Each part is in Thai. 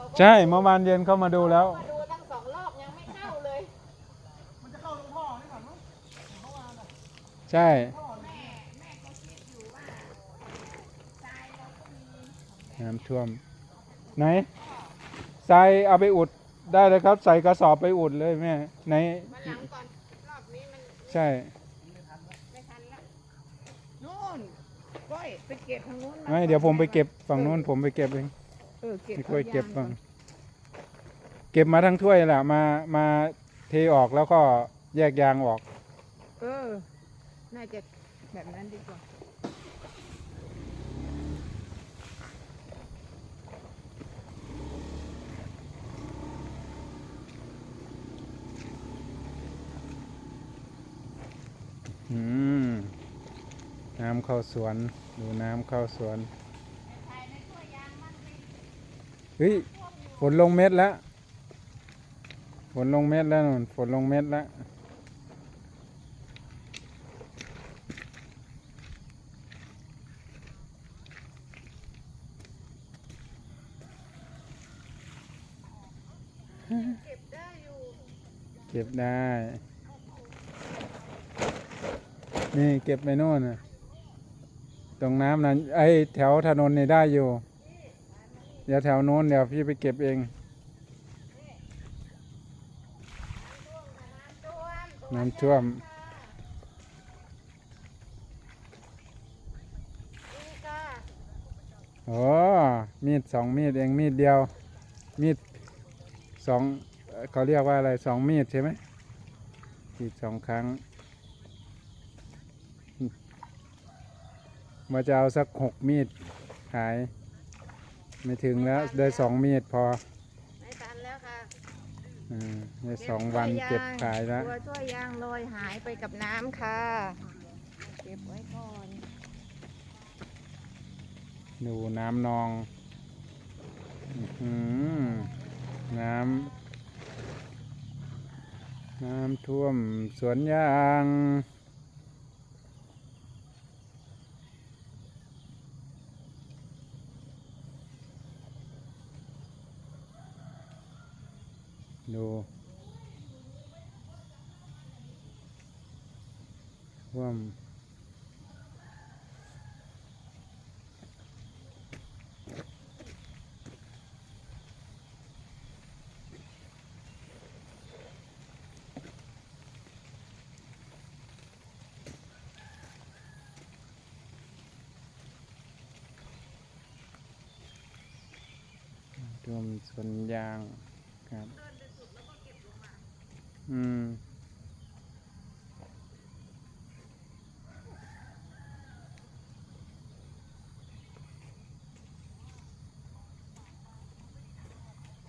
ก็ใช่เมื่อวานเย็นเข้ามาดูแล้ว มาดูตั้งสองรอบยังไม่เข้าเลย มันจะเข้าตรงท่อนี่ก่อนมั้งเมื่อวานอะใช่ท่อนี่น้ำท่วม ไหนทรายเอาไปอุดได้เลยครับ ใส่กระสอบไปอุดเลยแม่ไหนมาหลังก่อนรอบนี้มันใช่ ไม่ทันละนู่นก้อยไปเก็บทางนู้นมาไม่เดี๋ยวผมไปเก็บฝั่งนู้นผมไปเก็บเอง เออเก็บพี่กล้วยเก็บอาบ้างยเก็บมาทั้งถ้วยแหละมามาเทออกแล้วก็แยกยางออก เออ น่าจะแบบนั้นดีกว่า อืม น้ำเข้าสวน ดูน้ำเข้าสวน เฮ้ยฝนลงเม็ดแล้วฝนลงเม็ดแล้วนนฝนลงเม็ดแล้วเก็บได้อยู่เก็บได้ นี่เก็บไปโน่นนะตรงน้ำนั้นไอ้แถวถนนนี่ได้อยู่ เดี๋ยวแถวโน้นเดี๋ยวพี่ไปเก็บเองน้ำท่วมโอ้มีดสองมีดเองมีดเดียว มีดสองเอ่อเขาเรียกว่าอะไรสองมีดใช่ไหมขีดสองครั้งมาจะเอาสักหกมีดขาย ไม่ถึงแล้วได้สองมีดพอไม่ทันแล้วค่ะอืมได้สองวันเก็บขายแล้วตัวช่วยยางลอยหายไปกับน้ำค่ะ เก็บไว้ก่อน ดูน้ำนองอื้อหือน้ำน้ำท่วมสวนยาง ดูท่วมท่วมสวนยางครับ อืม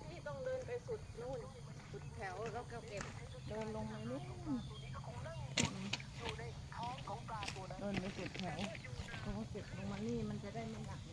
นี่ต้องเดินไปสุดนู่น สุดแถวแล้วก็เก็บเดินลงมานู่นเดินไปสุดแถวแล้วก็เก็บลงมานี่มันจะได้ไม่หนัก